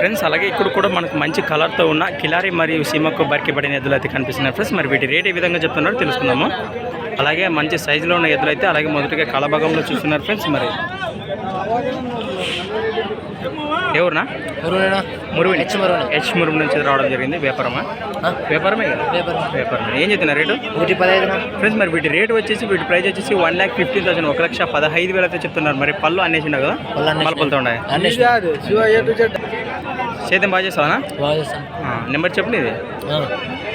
Friends. అలాగే ఇక్కడ కూడా మనకు మంచి కలర్తో ఉన్న కిలారి మరియు సీమకు బరికి పడిన ఎద్దులు అయితే కనిపిస్తున్నాయి ఫ్రెండ్స్. మరి వీటి రేట్ ఏ విధంగా చెప్తున్నారో తెలుసుకుందాము. అలాగే మంచి సైజులో ఉన్న ఎద్దులు అయితే అలాగే మొదటిగా కళభాగంలో చూస్తున్నారు ఫ్రెండ్స్ మరి. ఎవరునా? మురువిని? హెచ్ మురుగు నుంచి రావడం జరిగింది. వ్యాపారమా? వ్యాపారమే కదా? వ్యాపారం ఏం చెప్తున్నారు రేటు? ఒకటి పదహైదున? ఫ్రెండ్స్ మరి వీటి రేట్ వచ్చేసి వీటి ప్రైస్ వచ్చేసి వన్ ల్యాక్ ఫిఫ్టీన్ థౌసండ్. ఒక లక్ష పదహైదు వేలు అయితే చెప్తున్నారు. మరి పళ్ళు అన్నేసిండ కదా? మలపలతో ఉన్నాయి? సేద్యం బాగా చేస్తావా? బాగా చేస్తాను. నెంబర్ చెప్పు ఇది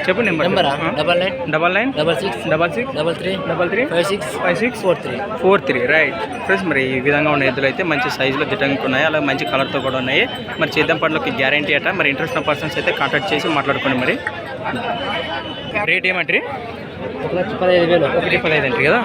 చెప్పు number. నెంబరా? Double nine? Double nine? Double six? Double six? Double three? Double three? Five six? Five six? Four three. Four three right. Friends మరి ఈ విధంగా ఉన్న ఎద్దులు అయితే మంచి సైజులో దిట్టంగా ఉన్నాయి. అలాగే మంచి కలర్తో కూడా ఉన్నాయి. మరి చేద్దాం పండ్లకి గ్యారంటీ అట. మరి ఇంట్రెస్ట్ ఉన్న పర్సన్స్ అయితే కాంటాక్ట్ చేసి మాట్లాడుకోండి మరి. రేట్ ఏమంటారు? ఒక లక్ష పదహైదు వేలు. ఒకటి పదహైదు అంటారు కదా?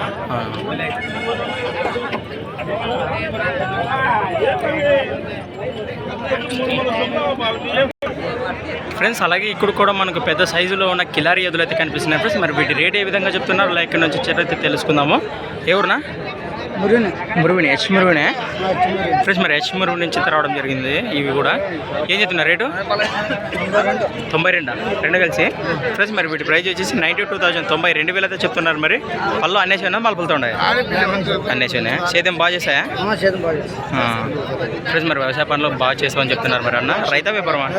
ఫ్రెండ్స్ అలాగే ఇక్కడ కూడా మనకు పెద్ద సైజులో ఉన్న కిలారి ఎదులు అయితే కనిపిస్తున్నాయి. ఫ్రెండ్స్ మరి వీటి రేట్ ఏ విధంగా చెప్తున్నారు? లైక్ నుంచి వచ్చేటైతే తెలుసుకుందాము. ఎవరునా మురువిని హెచ్ మురువినే ఫ్రెండ్స్ మరి హెచ్ మురుగు నుంచి అయితే రావడం జరిగింది ఇవి కూడా. ఏం చెప్తున్నారు రేటు? తొంభై రెండు? రెండు కలిసి. ఫ్రెండ్స్ మరి వీటి ప్రైస్ వచ్చేసి నైంటీ టూ థౌసండ్ తొంభై రెండు వేలు అయితే చెప్తున్నారు మరి. పళ్ళు అన్నేసానా మలుపులతో ఉన్నాయి? అన్నేసానే సేద్యం బాగా చేసాయా? ఫ్రెండ్స్ మరి వ్యవసాయ పనులు బాగా చేసామని చెప్తున్నారు మరి అన్న. రైతా వ్యాపారమా?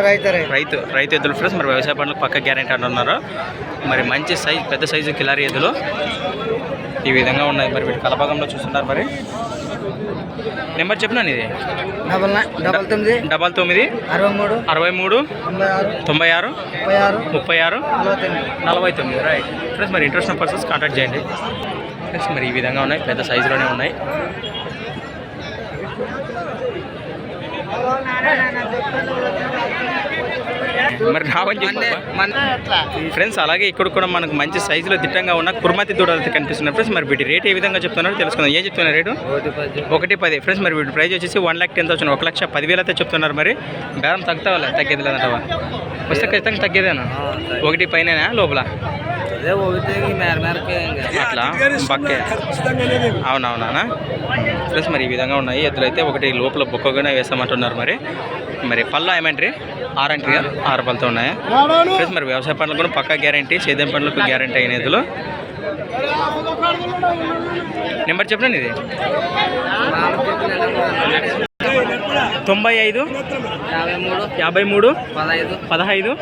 రైతు రైతు. ఎద్దులు. ఫ్రెండ్స్ మరి వ్యవసాయ పనులకు పక్క గ్యారెంటీ అంటున్నారు. మరి మంచి సైజ్ పెద్ద సైజు కిలారీ ఎద్దులు. ఈ విధంగా ఉన్నాయి. మరి వీటి కలభాగంలో చూస్తున్నారు మరి. నెంబర్ చెప్పినాను ఇది. డబల్ తొమ్మిది డబల్ తొమ్మిది అరవై మూడు అరవై మూడు తొంభై ఆరు ముప్పై ఆరు ముప్పై ఆరు నలభై తొమ్మిది. నలభై తొమ్మిది రైట్ ఫ్రెండ్స్ మరి ఇంట్రెస్ట్ పర్సన్స్ కాంటాక్ట్ చేయండి. ఫ్రెండ్స్ మరి ఈ విధంగా ఉన్నాయి. పెద్ద సైజులోనే ఉన్నాయి. మరి రావని చెప్పి ఫ్రెండ్స్ అలాగే ఇక్కడ కూడా మనకు మంచి సైజులో దిట్టంగా ఉన్న కుర్మతి దూడలు కనిపిస్తున్నాయి ఫ్రెండ్స్ మరి వీటి రేట్ ఏ విధంగా చెప్తున్నారో తెలుసుకుందాం. ఏం చెప్తున్నారు రేటు? ఒకటి పది. ఫ్రెండ్స్ మరి వీటి ప్రైస్ వచ్చేసి వన్ ల్యాక్ టెన్ థౌసండ్ ఒక లక్ష పదివేలు అయితే చెప్తున్నారు మరి. బేరం తగ్గుతావా తగ్గేది లేదంటావా వస్తే ఖచ్చితంగా తగ్గేదేనా? ఒకటి పైన లోపల? అట్లా? పక్కే అవునవునా ప్లస్ మరి ఈ విధంగా ఉన్నాయి. ఎద్దులు అయితే ఒకటి లోపల బొక్కగానే వేస్తామంటున్నారు మరి. మరి పళ్ళు ఏమంటారు? ఆరు అంటారు ఆరు పళ్ళతో ఉన్నాయి. ప్లస్ మరి వ్యవసాయ పనులకు కూడా పక్కా గ్యారంటీ సేద్యం పనులకు గ్యారంటీ అయిన ఇదిలో. నెంబర్ చెప్పండి ఇది తొంభై ఐదు యాభై మూడు పదహైదు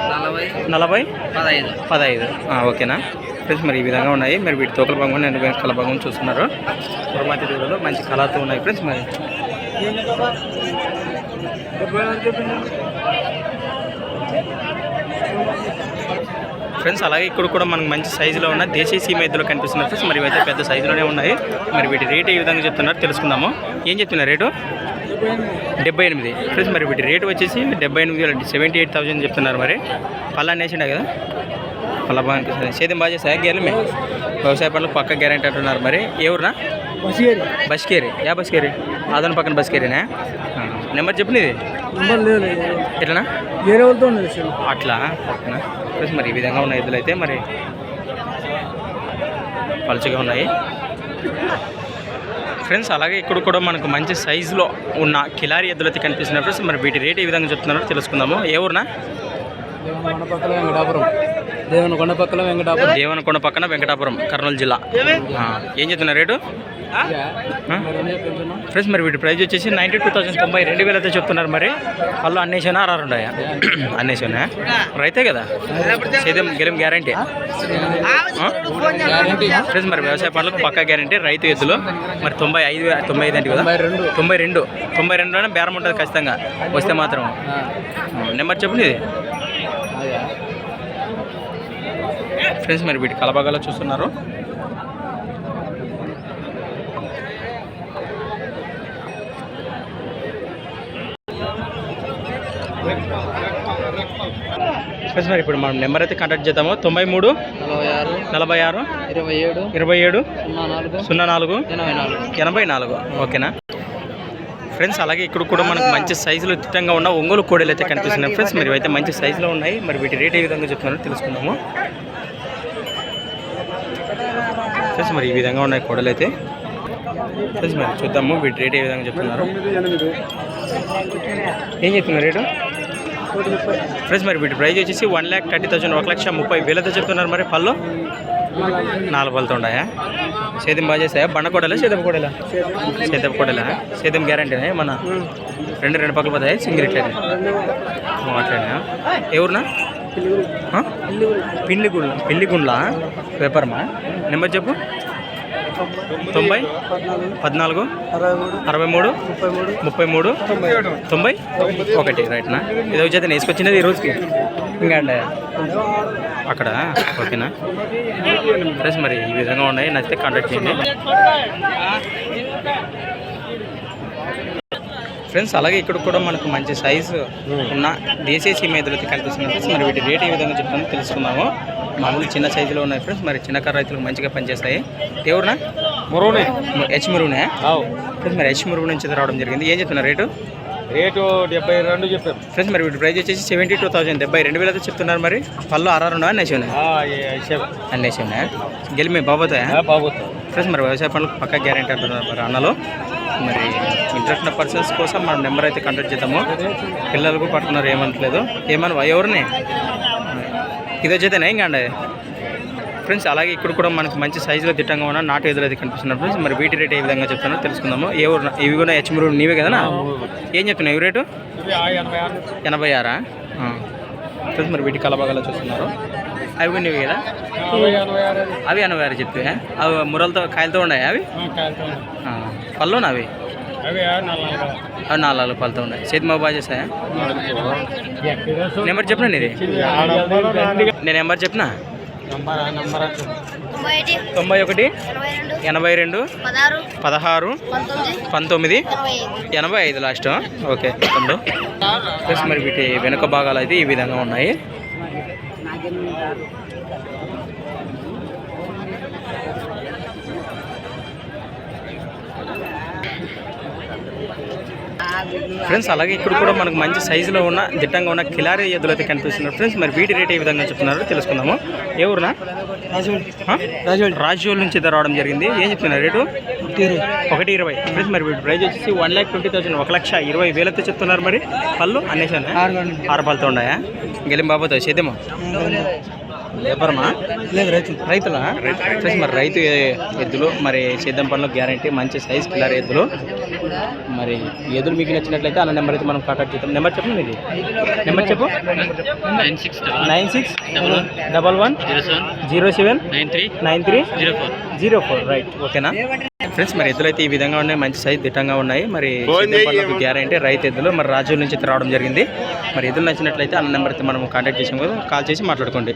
నలభై పదహైదు. పదహైదు ఓకేనా? ఫ్రెండ్స్ మరి ఈ విధంగా ఉన్నాయి. మరి వీటి తోకల భాగం నేను వెనకాల భాగం చూస్తున్నారు. పురమాతి మంచి కళతో ఉన్నాయి. ఫ్రెండ్స్ మరి ఫ్రెండ్స్ అలాగే ఇక్కడ కూడా మనకు మంచి సైజులో ఉన్న దేశీయ సీమ ఎద్దులు కనిపిస్తున్నాయి ఫ్రెండ్స్ మరి ఇవైతే పెద్ద సైజులోనే ఉన్నాయి. మరి వీటి రేట్ ఏ విధంగా చెప్తున్నారు తెలుసుకుందాము. ఏం చెప్తున్నారు రేటు? డెబ్బై ఎనిమిది. ఫ్రెండ్స్ మరి వీటి రేటు వచ్చేసి డెబ్బై ఎనిమిది సెవెంటీ ఎయిట్ థౌసండ్ చెప్తున్నారు మరి. పళ్ళ అనేసిండే కదా? పళ్ళ బాగా అనిపిస్తుంది. సేద్యం బాగా చేస్తాయా గేర్లమే వ్యవసాయ పనులకు పక్క గ్యారెంటీ అంటున్నారు మరి. ఏ ఊరునా? బస్కేరి. యా బస్కేరి? ఆదన పక్కన బస్కేరీనా? నెంబర్ చెప్పు నీది. ఎట్లనా? వేరే వాళ్ళతో అట్లా? ఓకేనా ప్లస్ మరి ఈ విధంగా ఉన్న ఎద్దులు అయితే మరి పలుచగా ఉన్నాయి. ఫ్రెండ్స్ అలాగే ఇక్కడ కూడా మనకు మంచి సైజులో ఉన్న కిలారి ఎద్దులు అయితే కనిపిస్తున్నాయి ఫ్రెండ్స్ మరి వీటి రేట్ ఏ విధంగా చెప్తున్నారో తెలుసుకుందాము. ఏ ఊరునా? కొండపక్కల వెంకటాపురం. దేవుని కొండపక్కల వెంకటాపురం. దేవనకొండ పక్కన వెంకటాపురం కర్నూలు జిల్లా. ఏం చెప్తున్నారు రేటు? ఫ్రెండ్స్ మరి వీటి ప్రైస్ వచ్చేసి నైంటీ టూ థౌసండ్ తొంభై రెండు వేలు అయితే చెప్తున్నారు మరి. వాళ్ళు అన్నేసానా ఆరు ఉన్నాయా? అన్నేసానా రైతే కదా? సేద్యం గెలం గ్యారంటీ ఫ్రెండ్స్ మరి వ్యవసాయ పనులకు పక్కా గ్యారంటీ రైతు ఎద్దులు. మరి తొంభై ఐదు తొంభై ఐదు అంటే కదా? రెండు. తొంభై రెండు. తొంభై రెండులోనే బేరం ఉంటుంది ఖచ్చితంగా. వస్తే మాత్రం. నెంబర్ చెప్పండి ఇది. ఫ్రెండ్స్ మరి వీటి కలబాగాలో చూస్తున్నారు. మరి ఇప్పుడు మనం నెంబర్ అయితే కాంటాక్ట్ చేద్దాము. తొంభై మూడు నలభై ఆరు నలభై ఆరు ఇరవై ఏడు ఇరవై ఏడు సున్నా నాలుగు ఎనభై నాలుగు. ఓకేనా? ఫ్రెండ్స్ అలాగే ఇక్కడ కూడా మనకు మంచి సైజులో దిట్టంగా ఉన్న ఒంగోలు కోడలు అయితే కనిపిస్తున్నాయి. ఫ్రెండ్స్ మరి అయితే మంచి సైజులో ఉన్నాయి. మరి వీటి రేట్ ఏ విధంగా చెప్తున్నారో తెలుసుకుందాము. ఫ్రెండ్స్ మరి ఈ విధంగా ఉన్నాయి కోడలు అయితే. ఫ్రెండ్స్ మరి చూద్దాము వీటి రేట్ ఏ విధంగా చెప్తున్నారు. ఏం చెప్తున్నారు రేటు? ఫ్రెండ్స్ మరి వీటి ప్రైస్ వచ్చేసి వన్ ల్యాక్ థర్టీ థౌసండ్ ఒక లక్ష ముప్పై వేలతో చెప్తున్నారు మరి పళ్ళు. నాలుగు పళ్ళతో ఉన్నాయా సేద్యం బాగా చేస్తాయా? బండ కొడలా సేదం కొడలా? సేదం కొడలా సేద్యం గ్యారంటీనా మన రెండు రెండు పక్కల పోతాయి? సింగిల్ ఇట్లా అట్లనే ఎవరునా పిల్లిగుండ్ల. పిల్లిగుండ్ల. పేపర్మా నెంబర్ చెప్పు. తొంభై? పద్నాలుగు? అరవై మూడు? ముప్పై మూడు? తొంభై? ఒకటి రైట్నా ఇది వచ్చేది వేసుకొచ్చినది ఈ రోజుకి. ఇంకా అండి అక్కడ ఓకేనా? ప్లస్ మరి ఈ విధంగా ఉన్నాయి. నచ్చితే కాంటాక్ట్ చేయండి. ఫ్రెండ్స్ అలాగే ఇక్కడ కూడా మనకు మంచి సైజు ఉన్న దేశీయ మేదలతో కనిపిస్తున్నాయి ఫ్రెండ్స్ మరి వీటి రేట్ ఏ విధంగా చెప్తామో తెలుసుకుందాము. మామూలు చిన్న సైజులో ఉన్నాయి ఫ్రెండ్స్ మరి చిన్న కర్ర రైతులకు మంచిగా పనిచేస్తాయి. ఎవరునా మురువునే. హెచ్ మురుగునే ఫ్రెండ్స్ మరి హెచ్ మురుగు నుంచి రావడం జరిగింది. ఏం చెప్తున్నారు రేటు? రేటు డెబ్బై రెండు చెప్పారు. ఫ్రెండ్స్ మరి వీటి ప్రైస్ వచ్చేసి సెవెంటీ టూ థౌసండ్ డెబ్బై రెండు వేలతో చెప్తున్నారు మరి. పళ్ళు ఆరు ఉన్నాయి అన్నేసి ఉన్నాయి? అన్నేసి ఉన్నాయి? గెలిమి బాబోతాయా? బాగుతుంది ఫ్రెండ్స్ మరి వ్యవసాయ పనులకు పక్కా గ్యారెంటీ అంటున్నారు మరి అన్నలో. మరి ఇంట్రెస్ట్ ఉన్న పర్సన్స్ కోసం మనం నెంబర్ అయితే కాంటాక్ట్ చేద్దాము. పిల్లలకు పట్టుకున్నారు ఏమనట్లేదు. ఏమన్నా ఎవరిని? ఇది ఇంకా అండి ఫ్రెండ్స్ అలాగే ఇక్కడ కూడా మనకు మంచి సైజులో దిట్టంగా ఉన్న నాటు ఎదురు అయితే కనిపిస్తున్నారు ఫ్రెండ్స్. మరి వీటి రేట్ ఏ విధంగా చెప్తానో తెలుసుకుందాము. ఏ ఊరు ఇవి కూడా హెచ్మూరు నీవే కదా ఏం చెప్తున్నావు ఇవి రేటు? ఎనభై ఆరా. ఫ్రెండ్స్ మరి వీటి కలబాగాలో చూస్తున్నారు. అవి కూడా నీవే కదా? అవి ఎనభై ఆరు చెప్తే అవి మురలతో కాయలతో ఉన్నాయి అవి? ఆ, పళ్ళునా అవి? అవి నాలుగు పళ్ళతో ఉన్నాయి. చేతి మా బాగా చేస్తాయా నెంబర్ చెప్పినా నీది? నేను నెంబర్ చెప్పినా? తొంభై ఒకటి తొంభై ఒకటి ఎనభై రెండు పదహారు పంతొమ్మిది ఎనభై ఐదు లాస్ట్. ఓకే తమ్ముడు ప్లస్ మరి వీటి వెనుక భాగాలు అయితే ఈ విధంగా ఉన్నాయి. ఫ్రెండ్స్ అలాగే ఇక్కడ కూడా మనకు మంచి సైజులో ఉన్న దిట్టంగా ఉన్న కిలారీ ఎద్దులు అయితే కనిపిస్తున్నారు. ఫ్రెండ్స్ మరి వీటి రేట్ ఏ విధంగా చెప్తున్నారో తెలుసుకుందాము. ఏ ఊరునా? రాజోల్. నుంచి రావడం జరిగింది. ఏం చెప్తున్నారు రేటు? ఒకటి ఇరవై. ఫ్రెండ్స్ మరి వీటి ప్రైస్ వచ్చేసి వన్ ల్యాక్ ట్వంటీ థౌసండ్ ఒక లక్ష ఇరవై వేలతో చెప్తున్నారు మరి. పళ్ళు అనేసాను ఆరు పళ్ళతో ఉన్నాయా? గెలిం బాబోతో చేద్దామా. వ్యాపారమా? రైతులా. ఫ్రెండ్స్ మరి రైతు ఎద్దులు మరి సేద్యం పనులు గ్యారంటీ మంచి సైజ్ కిల్లర్ ఎద్దులు. మరి ఎద్దులు మీకు నచ్చినట్లయితే అన్న నెంబర్ అయితే మనం కాంటాక్ట్ చేద్దాం. నెంబర్ చెప్పండి మీది. నెంబర్ చెప్పు. Nine six nine six double one zero seven zero seven nine three nine three zero four. Zero four. Right ఓకేనా? ఫ్రెండ్స్ మరి ఎద్దులు అయితే ఈ విధంగా ఉన్నాయి మంచి సైజ్ దిట్టంగా ఉన్నాయి. మరి గ్యారంటీ రైతు ఎద్దులు మరి రాజుల నుంచి రావడం జరిగింది. మరి ఎద్దులు నచ్చినట్లయితే అన్న నెంబర్ అయితే మనం కాంటాక్ట్ చేసాం కదా కాల్ చేసి మాట్లాడుకోండి.